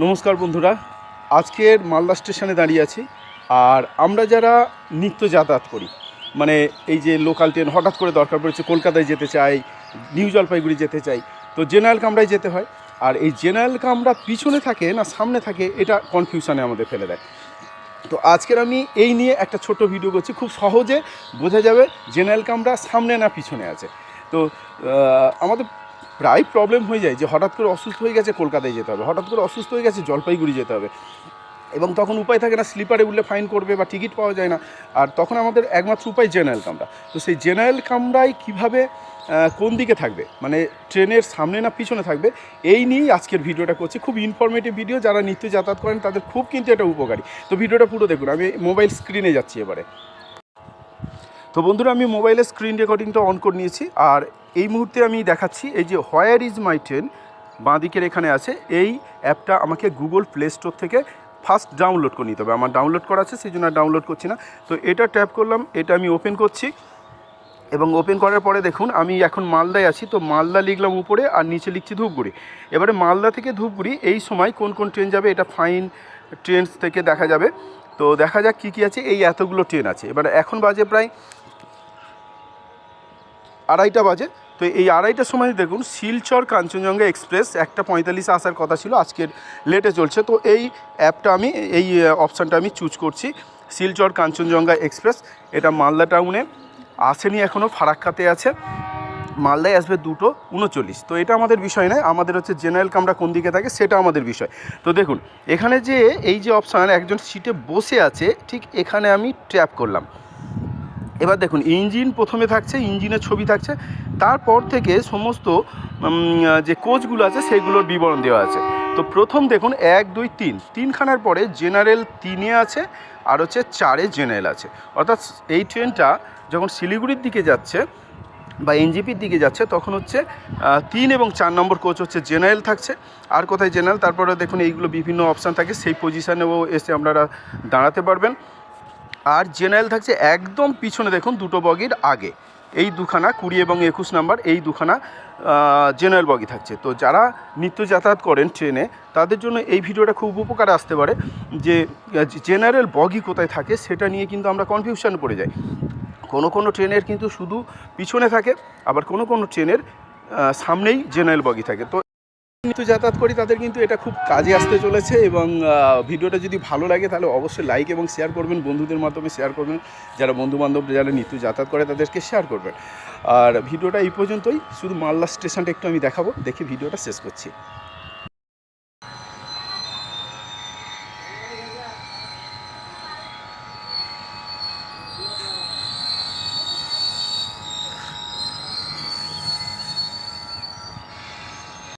নমস্কার বন্ধুরা। আজকের মালদা স্টেশনে দাঁড়িয়ে আছি। আর আমরা যারা নিত্য যাতায়াত করি মানে এই যে লোকাল ট্রেন হঠাৎ করে দরকার পড়েছে, কলকাতায় যেতে চাই, নিউ জলপাইগুড়ি যেতে চাই, তো জেনারেল কামরায় যেতে হয়। আর এই জেনারেল কামরা পিছনে থাকে না সামনে থাকে, এটা কনফিউশনে আমাদের ফেলে দেয়। তো আজকের আমি এই নিয়ে একটা ছোট ভিডিও করছি। খুব সহজে বোঝা যাবে জেনারেল কামরা সামনে না পিছনে আছে। তো আমাদের প্রায় প্রবলেম হয়ে যায় যে হঠাৎ করে অসুস্থ হয়ে গেছে কলকাতায় যেতে হবে, হঠাৎ করে অসুস্থ হয়ে গেছে জলপাইগুড়ি যেতে হবে। এবং তখন উপায় থাকে না স্লিপারে উঠলে ফাইন করবে বা টিকিট পাওয়া যায় না। আর তখন আমাদের একমাত্র উপায় জেনারেল কামরা। তো সেই জেনারেল কামরায় কীভাবে কোন দিকে থাকবে? মানে ট্রেনের সামনে না পিছনে থাকবে? এই নিয়েই আজকের ভিডিওটা করছি। খুব ইনফরমেটিভ ভিডিও যারা নিত্য যাতায়াত করেন তাদের খুব কিন্তু এটা উপকারী। তো ভিডিওটা পুরো দেখুন, আমি মোবাইল স্ক্রিনে যাচ্ছি এবারে। তো বন্ধুরা, আমি মোবাইলের স্ক্রিন রেকর্ডিংটা অন করে নিয়েছি। আর এই মুহূর্তে আমি দেখাচ্ছি, এই যে হোয়ার ইজ মাই ট্রেন বাঁদিকের এখানে আছে। এই অ্যাপটা আমাকে গুগল প্লে স্টোর থেকে ফার্স্ট ডাউনলোড করে নিতে হবে। আমার ডাউনলোড করা আছে সেই জন্য ডাউনলোড করছি না। তো এটা ট্যাপ করলাম, এটা আমি ওপেন করছি। এবং ওপেন করার পরে দেখুন, আমি এখন মালদায় আছি, তো মালদা লিখলাম উপরে আর নিচে লিখছি ধূপগুড়ি। এবারে মালদা থেকে ধূপগুড়ি, এই সময় কোন কোন ট্রেন যাবে, এটা ফাইন ট্রেনস থেকে দেখা যাবে। তো দেখা যাক কী কী আছে, এই এতগুলো ট্রেন আছে। এবার এখন বাজে প্রায় আড়াইটা বাজে। তো এই আড়াইটার সময় দেখুন, শিলচর কাঞ্চনজঙ্ঘা এক্সপ্রেস একটা পঁয়তাল্লিশে আসার কথা ছিল, আজকের লেটে চলছে। তো এই অ্যাপটা আমি, এই অপশানটা আমি চুজ করছি, শিলচর কাঞ্চনজঙ্ঘা এক্সপ্রেস। এটা মালদা টাউনে আসেনি এখনও ফারাক্কাতে আছে। মালদায় আসবে দুটো উনচল্লিশ। তো এটা আমাদের বিষয় নয়, আমাদের হচ্ছে জেনারেল কামরা কোন দিকে থাকে সেটা আমাদের বিষয়। তো দেখুন, এখানে যে, এই যে অপশান একজন সিটে বসে আছে, ঠিক এখানে আমি ট্যাপ করলাম। এবার দেখুন, ইঞ্জিন প্রথমে থাকছে, ইঞ্জিনের ছবি থাকছে। তারপর থেকে সমস্ত যে কোচগুলো আছে, সেগুলোর বিবরণ দেওয়া আছে। তো প্রথম দেখুন, এক, দুই, তিন। তিনখানার পরে জেনারেল তিনে আছে, আর হচ্ছে চারে জেনারেল আছে। অর্থাৎ এই ট্রেনটা যখন শিলিগুড়ির দিকে যাচ্ছে বা এনজিপির দিকে যাচ্ছে, তখন হচ্ছে তিন এবং চার নম্বর কোচ হচ্ছে জেনারেল থাকছে। আর কোথায় জেনারেল? তারপরে দেখুন, এইগুলো বিভিন্ন অপশান থাকে, সেই পজিশানেও এসে আপনারা দাঁড়াতে পারবেন। আর জেনারেল থাকছে একদম পিছনে দেখুন দুটো বগির আগে। এই দুখানা কুড়ি এবং একুশ নাম্বার, এই দুখানা জেনারেল বগি থাকছে। তো যারা নিত্য যাতায়াত করেন ট্রেনে, তাদের জন্য এই ভিডিওটা খুব উপকারে আসতে পারে যে জেনারেল বগি কোথায় থাকে সেটা নিয়ে কিন্তু আমরা কনফিউশন পড়ে যাই। কোনো কোনো ট্রেনের কিন্তু শুধু পিছনে থাকে, আবার কোনো কোনো ট্রেনের সামনেই জেনারেল বগি থাকে। তো নিত্য যাতায়াত করি, তাদের কিন্তু এটা খুব কাজে আসতে চলেছে এবং ভিডিওটা যদি ভালো লাগে তাহলে অবশ্যই লাইক এবং শেয়ার করবেন, বন্ধুদের মাধ্যমে শেয়ার করবেন, যারা বন্ধুবান্ধব, যারা নিত্য যাতায়াত করে তাদেরকে শেয়ার করবেন। আর ভিডিওটা এই পর্যন্তই, শুধু মালদা স্টেশনটা একটু আমি দেখাবো, দেখে ভিডিওটা শেষ করছি।